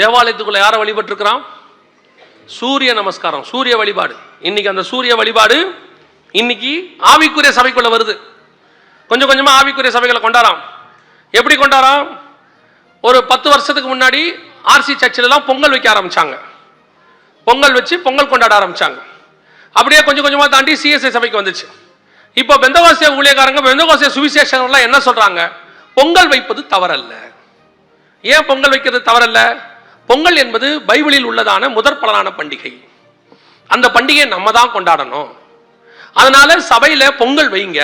தேவாலயத்துக்குள்ள யாரை வழிபட்டு இருக்கிறான் சூரிய நமஸ்காரம் சூரிய வழிபாடு. இன்னைக்கு அந்த சூரிய வழிபாடு இன்னைக்கு ஆவிக்குரிய சபைக்குள்ள வருது. கொஞ்சம் கொஞ்சமா ஆவிக்குரிய சபைகளை கொண்டாடாம் எப்படி கொண்டாடாம் ஒரு பத்து வருஷத்துக்கு முன்னாடி ஆர்சி சர்ச்சிலலாம் பொங்கல் வைக்க ஆரம்பிச்சாங்க. பொங்கல் வச்சு பொங்கல் கொண்டாட ஆரம்பிச்சாங்க. அப்படியே கொஞ்சம் கொஞ்சமாக தாண்டி சிஎஸ்ஐ சபைக்கு வந்துச்சு. இப்போ பெந்தகோசிய ஊழியக்காரங்க பெந்தகோசிய சுவிசேஷங்கள்லாம் என்ன சொல்றாங்க? பொங்கல் வைப்பது தவறல்ல. ஏன் பொங்கல் வைக்கிறது தவறல்ல? பொங்கல் என்பது பைபிளில் உள்ளதான முதற் பலனான பண்டிகை. அந்த பண்டிகையை நம்ம தான் கொண்டாடணும். அதனால சபையில பொங்கல் வைங்க.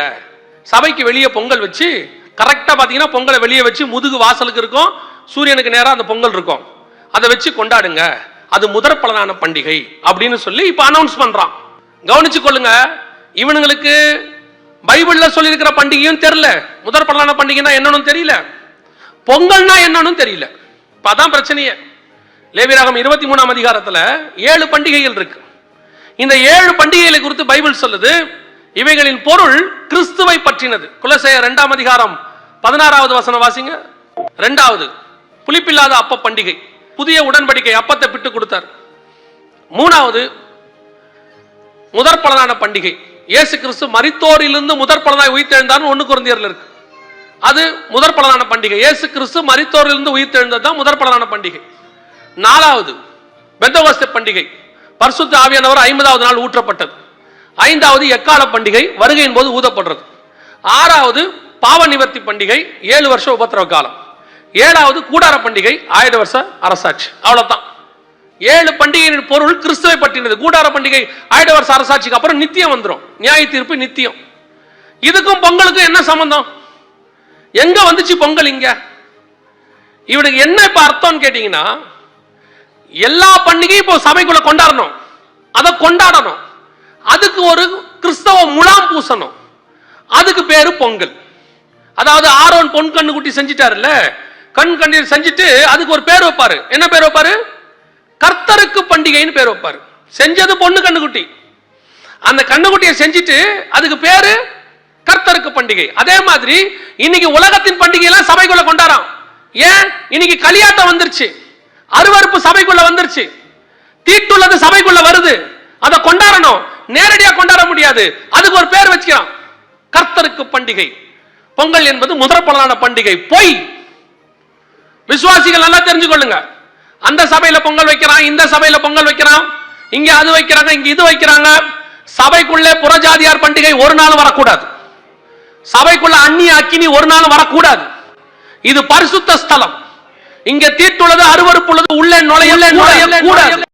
சபைக்கு வெளியே பொங்கல் வச்சு கரெக்டா பார்த்தீங்கன்னா பொங்கலை வெளியே வச்சு முதுகு வாசலுக்கு இருக்கும் சூரியனுக்கு நேராக அந்த பொங்கல் இருக்கும். அதை வச்சு கொண்டாடுங்க. அது முதற் பலனான பண்டிகை அப்படின்னு சொல்லி இப்போ அனௌன்ஸ் பண்றான். கவனிச்சு கொள்ளுங்க. இவனுங்களுக்கு பைபிளில் சொல்லியிருக்கிற பண்டிகையும் தெரில முதற் பலனான பண்டிகைனா என்னன்னு தெரியல. பொங்கல்னா என்னன்னு தெரியல. இப்போ அதான் பிரச்சனையே. லேவியராகம் இருபத்தி மூணாம் அதிகாரத்துல ஏழு பண்டிகைகள் இருக்கு. இந்த ஏழு பண்டிகைகளை குறித்து பைபிள் சொல்லுது இவைகளின் பொருள் கிறிஸ்துவை பற்றினது. குலசேய இரண்டாம் அதிகாரம் பதினாறாவது வசனம் வாசிங்க. ரெண்டாவது புளிப்பில்லாத அப்ப பண்டிகை. புதிய உடன்படிக்கை அப்பத்தை பிட்டு கொடுத்தார். மூணாவது முதற் பலனான பண்டிகை. இயேசு கிறிஸ்து மரித்தோரிலிருந்து முதற் பலனாய் உயிர்த்தெழுந்தார்னு ஒன்று குழந்தையர்ல இருக்கு. அது முதற் பலனான பண்டிகை. இயேசு கிறிஸ்து மரித்தோரிலிருந்து உயிர்த்தெழுந்தது தான் முதற் பலனான பண்டிகை. நாலாவது பெந்தகோஸ்த பண்டிகை. பரிசுத்த ஆவியானவர் ஐம்பதாவது நாள் ஊற்றப்பட்டது. ஐந்தாவது எக்கால பண்டிகை வருகையின் போது ஊதப்படுறது. ஆறாவது பாவ நிவர்த்தி பண்டிகை ஏழு வருஷம் உபத்திரவ காலம். ஏழாவது கூடார பண்டிகை ஆயிரம் வருஷ அரசாட்சி. அவ்வளவுதான். ஏழு பண்டிகையின் பொருள் கிறிஸ்துவை பற்றினது. கூடார பண்டிகை ஆயிட வருஷ அரசாட்சிக்கு அப்புறம் நித்தியம் வந்துடும் நியாய தீர்ப்பு நித்தியம். இதுக்கும் பொங்கலுக்கும் என்ன சம்பந்தம்? எங்க வந்துச்சு பொங்கல் இங்க? இவனுக்கு என்ன இப்ப அர்த்தம்னு கேட்டீங்கன்னா எல்லா பண்டிகையும் இப்போ சபைக்குள்ள கொண்டாடணும். அதை கொண்டாடணும். அதுக்கு ஒரு கிறிஸ்தவ முலாம் பூசணும். அதுக்கு பேரு பொங்கல். அதாவது ஆரோன் பொன் கண்ணு குட்டி செஞ்சிட்டாருல்ல? கண் கண்ணீர் செஞ்சுட்டு அதுக்கு ஒரு பேர் வைப்பாரு. என்ன பேர் வைப்பாரு? கர்த்தருக்கு பண்டிகைன்னு பேர் வைப்பாரு. செஞ்சது பொண்ணு கண்ணுக்குட்டி அந்த கண்ணுக்குட்டியை செஞ்சுட்டு அதுக்கு பேரு கர்த்தருக்கு பண்டிகை. அதே மாதிரி இன்னைக்கு உலகத்தின் பண்டிகை எல்லாம் சபைக்குள்ள கொண்டாடாம் ஏன்? இன்னைக்கு களியாட்டம் வந்துருச்சு. அருவருப்பு சபைக்குள்ள வந்துருச்சு. தீட்டுள்ளது சபைக்குள்ள வருது. அதை கொண்டாடணும். நேரடியா கொண்டாட முடியாது. அதுக்கு ஒரு பேர் வச்சுக்கிறான் கர்த்தருக்கு பண்டிகை. பொங்கல் என்பது முதற் பலனான பண்டிகை. பொய். விசுவாசிகள் நல்லா தெரிஞ்சு கொள்ளுங்க அந்த சபையில பொங்கல் வைக்கிறான் இந்த சபையில பொங்கல் வைக்கிறான் இங்க அது வைக்கிறாங்க இங்க இது வைக்கிறாங்க. சபைக்குள்ளே புறஜாதியார் பண்டிகை ஒரு நாள் வரக்கூடாது. சபைக்குள்ள அந்நிய அக்கினி ஒரு நாள் வரக்கூடாது. இது பரிசுத்த ஸ்தலம். இங்க தீட்டுள்ளது அருவருப்புள்ளது உள்ளே நுழைய நுழைய கூடாது